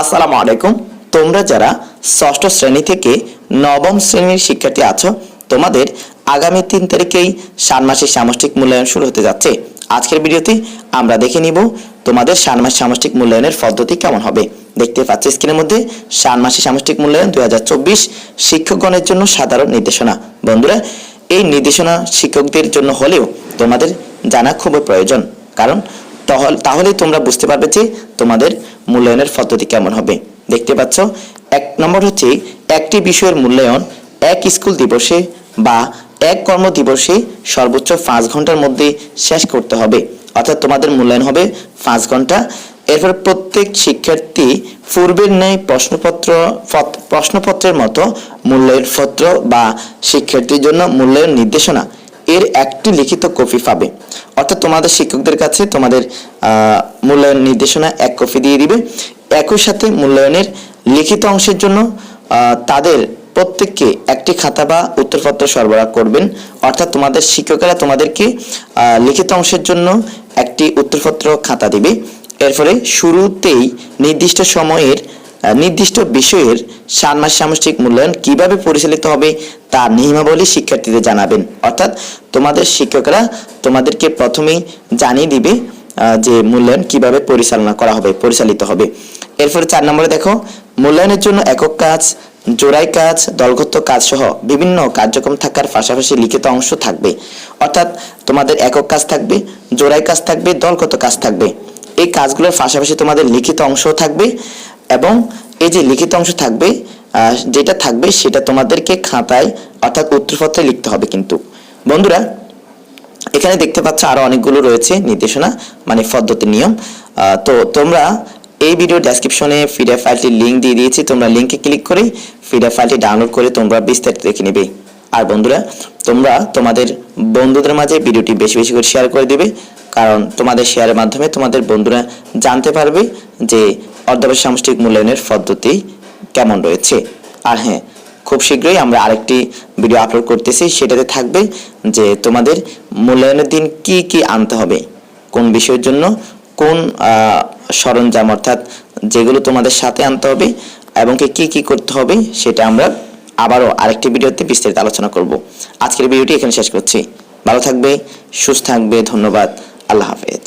আসসালামু আলাইকুম। তোমরা যারা ষষ্ঠ শ্রেণি থেকে নবম শ্রেণির শিক্ষার্থী আছো, তোমাদের আগামী তিন তারিখেই ষান্মাসিক সামষ্টিক মূল্যায়ন শুরু হতে যাচ্ছে। আজকের ভিডিওতে আমরা দেখে নিব তোমাদের ষান্মাসিক সামষ্টিক মূল্যায়নের পদ্ধতি কেমন হবে। দেখতে পাচ্ছি স্ক্রিনের মধ্যে ষান্মাসিক সামষ্টিক মূল্যায়ন দুই হাজার চব্বিশ শিক্ষকগণের জন্য সাধারণ নির্দেশনা। বন্ধুরা, এই নির্দেশনা শিক্ষকদের জন্য হলেও তোমাদের জানা খুবই প্রয়োজন। কারণ তাহলেই তোমরা বুঝতে পারবে যে তোমাদের মূল্যায়নের পদ্ধতি কেমন হবে। দেখতে পাচ্ছ, এক নম্বর হচ্ছে একটি বিষয়ের মূল্যায়ন এক স্কুল দিবসে বা এক কর্ম দিবসে সর্বোচ্চ পাঁচ ঘণ্টার মধ্যে শেষ করতে হবে। অর্থাৎ তোমাদের মূল্যায়ন হবে পাঁচ ঘণ্টা। এরপর প্রত্যেক শিক্ষার্থী পূর্বের ন্যায় প্রশ্নপত্র প্রশ্নপত্রের মতো মূল্যায়ন পত্র বা শিক্ষার্থীর জন্য মূল্যায়ন নির্দেশনা এর একটি লিখিত কপি পাবে। অর্থাৎ তোমাদের শিক্ষকদের কাছে তোমাদের মূল্যায়ন নির্দেশনা এক কপি দিয়ে দিবে। একই সাথে মূল্যায়নের লিখিত অংশের জন্য তাদের প্রত্যেককে একটি খাতা বা উত্তরপত্র সরবরাহ করবেন। অর্থাৎ তোমাদের শিক্ষকেরা তোমাদেরকে লিখিত অংশের জন্য একটি উত্তরপত্র খাতা দিবে। এর ফলে শুরুতেই নির্দিষ্ট সময়ের নির্দিষ্ট বিষয়ের ষান্মাস সামষ্টিক মূল্যায়ন কীভাবে পরিচালিত হবে তা নিয়মাবলী শিক্ষার্থীদের জানাবেন। অর্থাৎ তোমাদের শিক্ষকরা তোমাদেরকে প্রথমেই জানিয়ে দিবে যে মূল্যায়ন কীভাবে পরিচালনা করা হবে, পরিচালিত হবে। এরপরে চার নম্বরে দেখো, মূল্যায়নের জন্য একক কাজ, জোড়াই কাজ, দলগত কাজ সহ বিভিন্ন কার্যক্রম থাকার পাশাপাশি লিখিত অংশ থাকবে। অর্থাৎ তোমাদের একক কাজ থাকবে, জোড়াই কাজ থাকবে, দলগত কাজ থাকবে। এই কাজগুলোর পাশাপাশি তোমাদের লিখিত অংশও থাকবে এবং এই যে লিখিত অংশ থাকবে যেটা থাকবে সেটা তোমাদেরকে খাতায় অর্থাৎ উত্তরপত্রে লিখতে হবে কিন্তু। বন্ধুরা, এখানে দেখতে পাচ্ছ আরও অনেকগুলো রয়েছে নির্দেশনা মানে পদ্ধতি নিয়ম। তো তোমরা এই ভিডিও ডেসক্রিপশনে ফিডার ফাইলটির লিংক দিয়ে দিয়েছি, তোমরা লিংকে ক্লিক করে ফিডার ফাইলটি ডাউনলোড করে তোমরা বিস্তারিত দেখে নেবে। আর বন্ধুরা, তোমরা তোমাদের বন্ধুদের মাঝে ভিডিওটি বেশি বেশি করে শেয়ার করে দিবে, কারণ তোমাদের শেয়ারের মাধ্যমে তোমাদের বন্ধুরা জানতে পারবে যে অর্ধবেশ সামষ্টিক মূল্যায়নের পদ্ধতি কেমন রয়েছে? আর হ্যাঁ খুব শীঘ্রই আমরা আরেকটি ভিডিও আপলোড করতেছি, সেটাতে থাকবে যে তোমাদের মূল্যায়নের দিন কি কি আনতে হবে, কোন বিষয়ের জন্য, কোন সরঞ্জাম অর্থাৎ যেগুলো তোমাদের সাথে আনতে হবে এবং কি কি করতে হবে, সেটা আমরা আবারও আরেকটি ভিডিওতে বিস্তারিত আলোচনা করব। আজকের ভিডিওটি এখানে শেষ করছি। ভালো থাকবে, সুস্থ থাকবে, ধন্যবাদ, আল্লাহ হাফেজ।